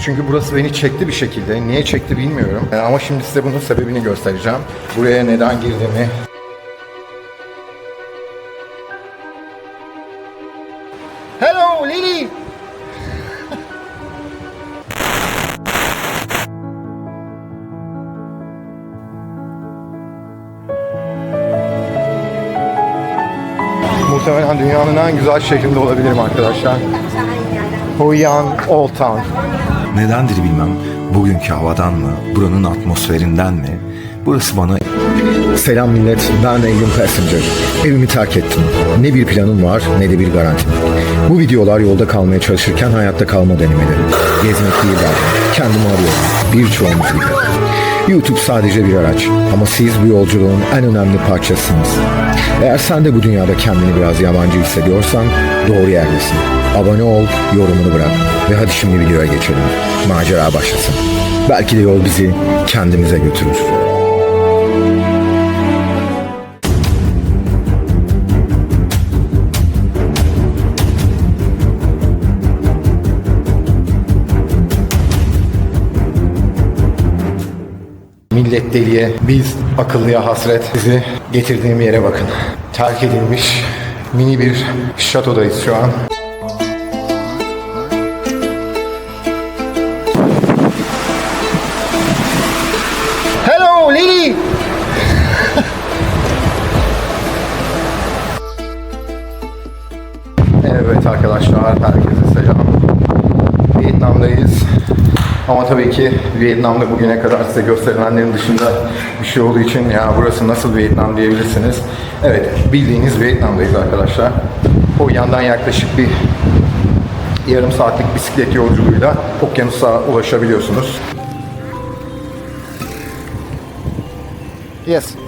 Çünkü burası beni çekti bir şekilde. Niye çekti bilmiyorum. E, Ama şimdi size bunun sebebini göstereceğim. Buraya neden girdiğimi. Hello Lily! Muhtemelen dünyanın en güzel şehrinde olabilirim arkadaşlar. Huyan Old Town. Nedendir bilmem. Bugünkü havadan mı, buranın atmosferinden mi? Burası bana Selam millet, ben Engin Passenger. Evimi terk ettim. Ne bir planım var ne de bir garantim. Bu videolar yolda kalmaya çalışırken hayatta kalma denemeleri. Gezmek değil derdim. Kendimi arıyorum. Birçoğumuz gibi. YouTube sadece bir araç ama siz bu yolculuğun en önemli parçasısınız. Eğer sen de bu dünyada kendini biraz yabancı hissediyorsan doğru yerdesin. Abone ol, yorumunu bırak ve hadi şimdi videoya geçelim. Macera başlasın. Belki de yol bizi kendimize götürür. Millet deliye, biz akıllıya hasret. Bizi getirdiğim yere bakın. Terk edilmiş mini bir şatodayız şu an. Evet arkadaşlar, herkese selam. Vietnam'dayız. Ama tabii ki Vietnam'da bugüne kadar size gösterilenlerin dışında bir şey olduğu için ya burası nasıl Vietnam diyebilirsiniz. Evet bildiğiniz Vietnam'dayız arkadaşlar. O yandan yaklaşık bir yarım saatlik bisiklet yolculuğuyla okyanusa ulaşabiliyorsunuz. Yes.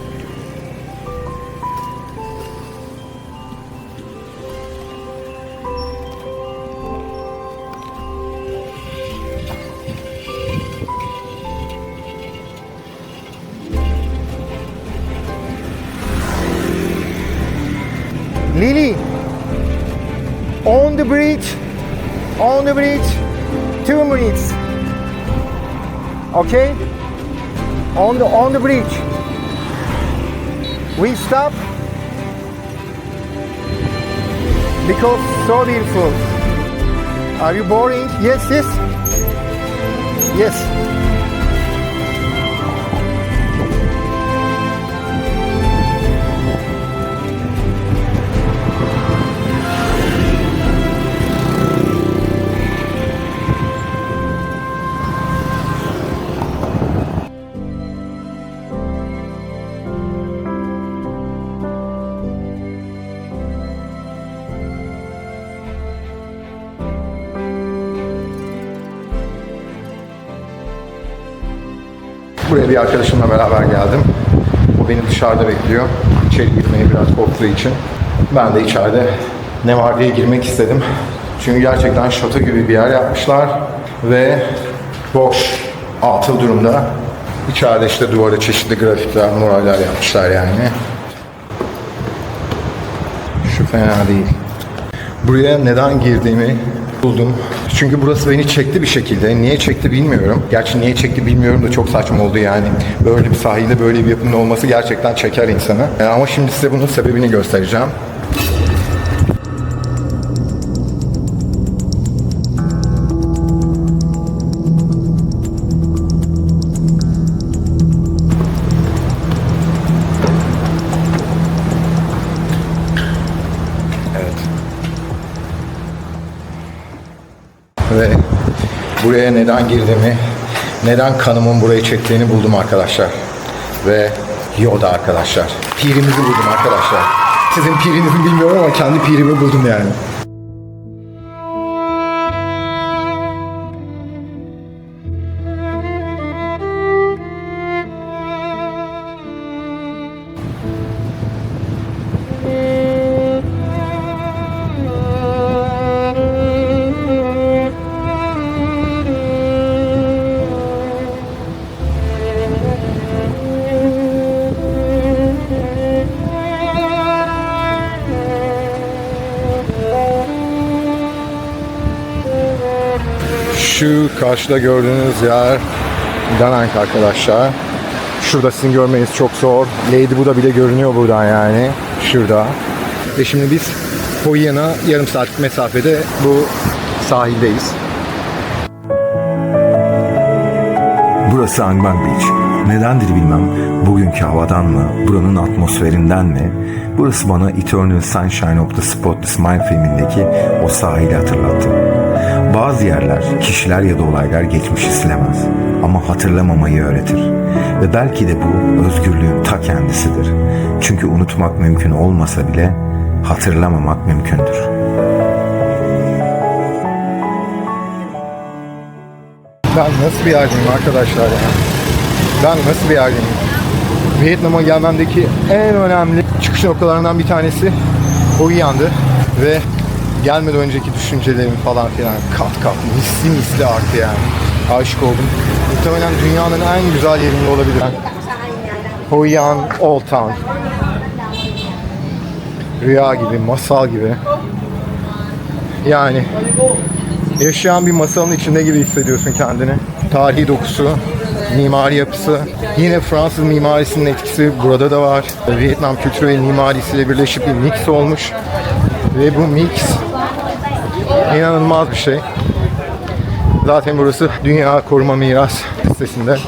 On the bridge, two minutes. Okay? On the on the bridge. We stop because so beautiful. Are you boring? Yes, yes. Yes. Buraya bir arkadaşımla beraber geldim. O beni dışarıda bekliyor. İçeri girmeye biraz korktuğu için. Ben de içeride ne var diye girmek istedim. Çünkü gerçekten şato gibi bir yer yapmışlar ve boş, atıl durumda. İçeride işte duvara çeşitli grafitler, muraller yapmışlar yani. Şu fena değil. Buraya neden girdiğimi buldum. Çünkü burası beni çekti bir şekilde. Niye çekti bilmiyorum. Gerçi niye çekti bilmiyorum da çok saçma oldu yani. Böyle bir sahilde böyle bir yapının olması gerçekten çeker insanı. E, Ama şimdi size bunun sebebini göstereceğim. Ve buraya neden girdiğimi, neden kanımın burayı çektiğini buldum arkadaşlar. Ve Yoda arkadaşlar. Pirimizi buldum arkadaşlar. Sizin pirinizi bilmiyorum ama kendi pirimi buldum yani. Karşıda gördüğünüz yer Danank arkadaşlar. Şurada sizin görmeniz çok zor. Lady Buddha bile görünüyor buradan yani. Şurada. Ve şimdi biz Hoi An'a yarım saatlik mesafede bu sahildeyiz. Burası Angbang Beach. Nedendir bilmem. Bugünkü havadan mı, buranın atmosferinden mi? Burası bana Eternal Sunshine of the Spotless Mind filmindeki o sahili hatırlattı. Bazı yerler, kişiler ya da olaylar geçmişi silemez. Ama hatırlamamayı öğretir. Ve belki de bu özgürlüğün ta kendisidir. Çünkü unutmak mümkün olmasa bile hatırlamamak mümkündür. Ben nasıl bir yerdeyim arkadaşlar ya? Ben nasıl bir yerdeyim? Vietnam'a gelmemdeki en önemli çıkış noktalarından bir tanesi Hoi An'dı. Ve gelmeden önceki düşüncelerim falan filan kat kat misli misli arttı yani. Aşık oldum. Muhtemelen dünyanın en güzel yerinde olabilir. Hoi Old Town. Rüya gibi, masal gibi. Yani yaşayan bir masalın içinde gibi hissediyorsun kendini. Tarihi dokusu, mimari yapısı, yine Fransız mimarisinin etkisi burada da var. Vietnam kültürü ve mimarisiyle birleşip bir mix olmuş. Ve bu mix inanılmaz bir şey. Zaten burası Dünya Koruma Miras listesinde.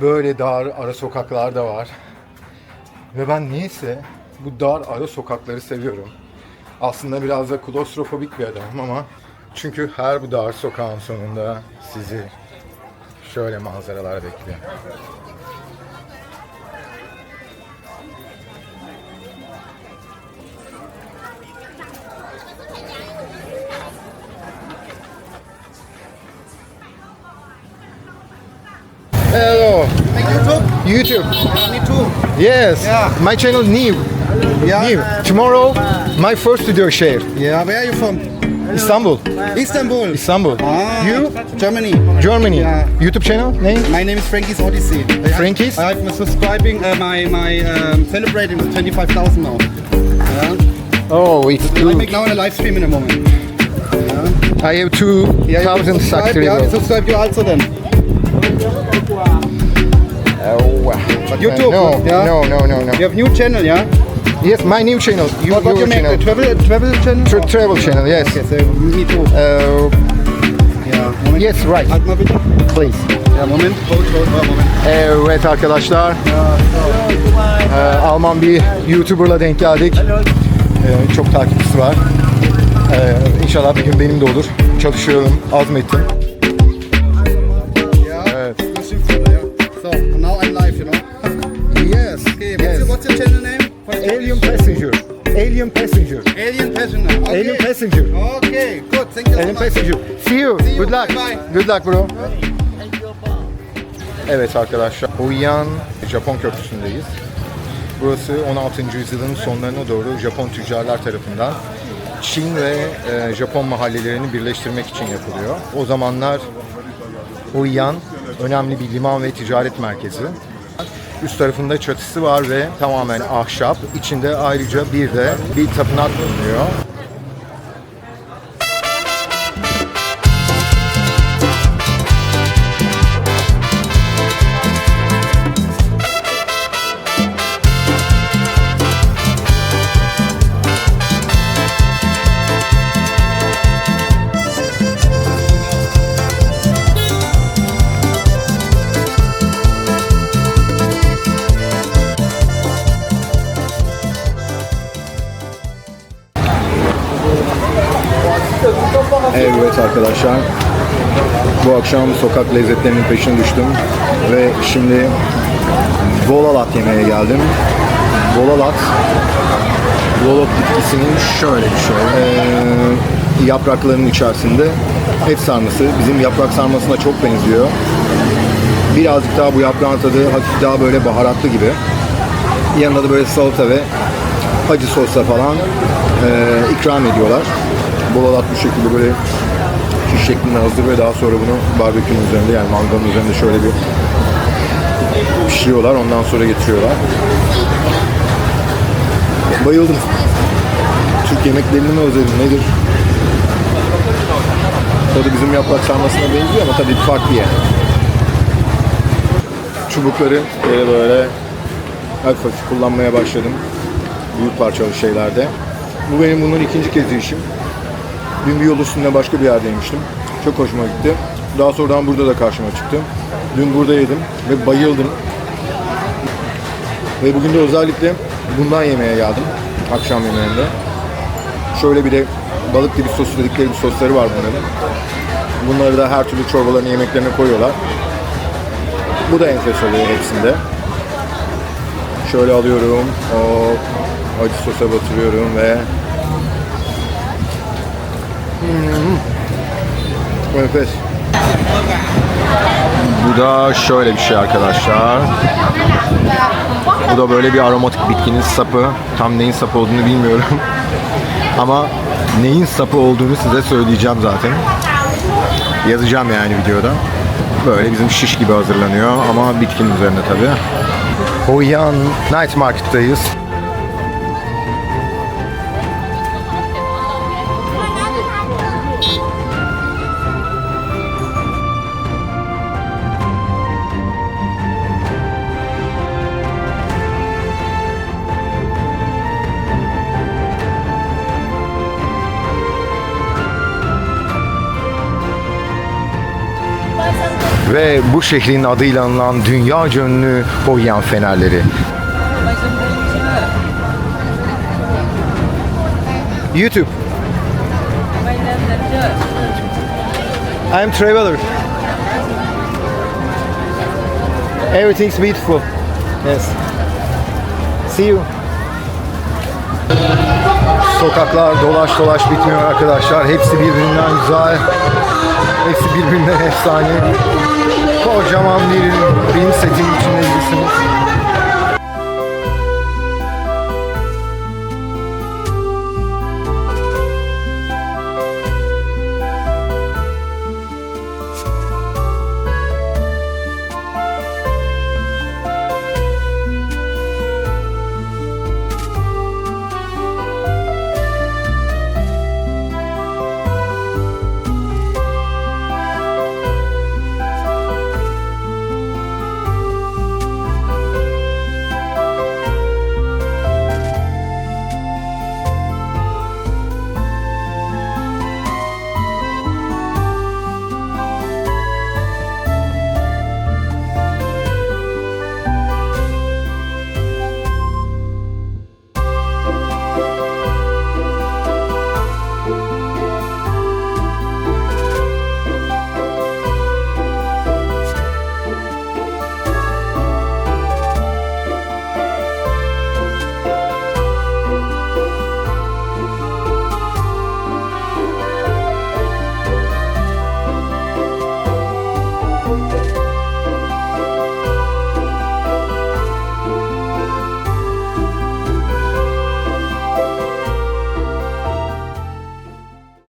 Böyle dar ara sokaklar da var. Ve ben niyeyse bu dar ara sokakları seviyorum. Aslında biraz da klostrofobik bir adamım ama çünkü her bu dar sokağın sonunda sizi şöyle manzaralar bekliyor. Hello. YouTube. Me too. Yes. Yeah. My channel new. Yeah. New. Tomorrow my first video share. Yeah, where are you from? Istanbul. Istanbul. Istanbul. Ah, You? Germany. Germany. Yeah. YouTube channel name? My name is Frankie's Odyssey. I- Frankie's? I'm subscribing uh, my my um, celebrating with 25,000 now. Yeah. Oh, it's I make good. now a live stream in a moment. I have two Yeah, thousand subscribe, yeah, subscribe you also then. But YouTube, no, yeah? no, no, no, no. You have new channel, yeah? Yes, my new channel. You, What, what your you make? channel. A travel travel channel? Tra- travel channel. Yes. Okay, so me too. Uh, Yeah. Moment. yes, right. Please. Ja, Moment. Hold, hold, hold, moment. Evet arkadaşlar. Ee, Alman bir YouTuber'la denk geldik. Ee, çok takipçisi var. Ee, inşallah bir gün benim de olur. Çalışıyorum, azmettim. Channel name? Alien Passenger. Alien Passenger. Alien Passenger. Okay. Alien Passenger. Okay, good. Thank you so Alien much. Passenger. See you. See you. Good luck. Bye-bye. Good luck bro. Evet arkadaşlar. Oyan Japon Köprüsü'ndeyiz. Burası 16. yüzyılın sonlarına doğru Japon tüccarlar tarafından Çin ve e, Japon mahallelerini birleştirmek için yapılıyor. O zamanlar Oyan önemli bir liman ve ticaret merkezi. Üst tarafında çatısı var ve tamamen ahşap. İçinde ayrıca bir de bir tapınak bulunuyor. Evet arkadaşlar. Bu akşam sokak lezzetlerinin peşine düştüm. Ve şimdi Volalat yemeye geldim. Volalat Volot bitkisinin şöyle bir şey. Ee, yapraklarının içerisinde et sarması. Bizim yaprak sarmasına çok benziyor. Birazcık daha bu yaprağın tadı hafif daha böyle baharatlı gibi. Yanında da böyle salata ve acı sosla falan ee, ikram ediyorlar. Bolalat bu şekilde böyle şiş şeklinde hazır ve daha sonra bunu barbekünün üzerinde yani mangalın üzerinde şöyle bir pişiriyorlar. Ondan sonra getiriyorlar. Bayıldım. yemeklerini mi özledim nedir? Tadı bizim yaprak sarmasına benziyor ama tabii farklı yani. Çubukları böyle böyle hafif hafif kullanmaya başladım. Büyük parçalı şeylerde. Bu benim bunun ikinci kez işim. Dün bir yol üstünde başka bir yerde yemiştim. Çok hoşuma gitti. Daha sonradan burada da karşıma çıktı. Dün burada yedim ve bayıldım. Ve bugün de özellikle bundan yemeye geldim. Akşam yemeğinde. Şöyle bir de balık gibi sos dedikleri bir sosları var bunların. Bunları da her türlü çorbalarını yemeklerine koyuyorlar. Bu da enfes oluyor hepsinde. Şöyle alıyorum. O acı sosa batırıyorum ve. Enfes. Bu da şöyle bir şey arkadaşlar. Bu da böyle bir aromatik bitkinin sapı. Tam neyin sapı olduğunu bilmiyorum. Ama neyin sapı olduğunu size söyleyeceğim zaten. Yazacağım yani videoda. Böyle bizim şiş gibi hazırlanıyor ama bitkinin üzerinde tabii. Hoyan Night Market'tayız. Ve bu şehrin adıyla anılan dünya ünlü Hoyan fenerleri. YouTube. I am traveler. Everything's beautiful. Yes. See you. Sokaklar dolaş dolaş bitmiyor arkadaşlar. Hepsi birbirinden güzel. Hepsi birbirinden efsane. Kocaman bir film setin içindeyizsiniz.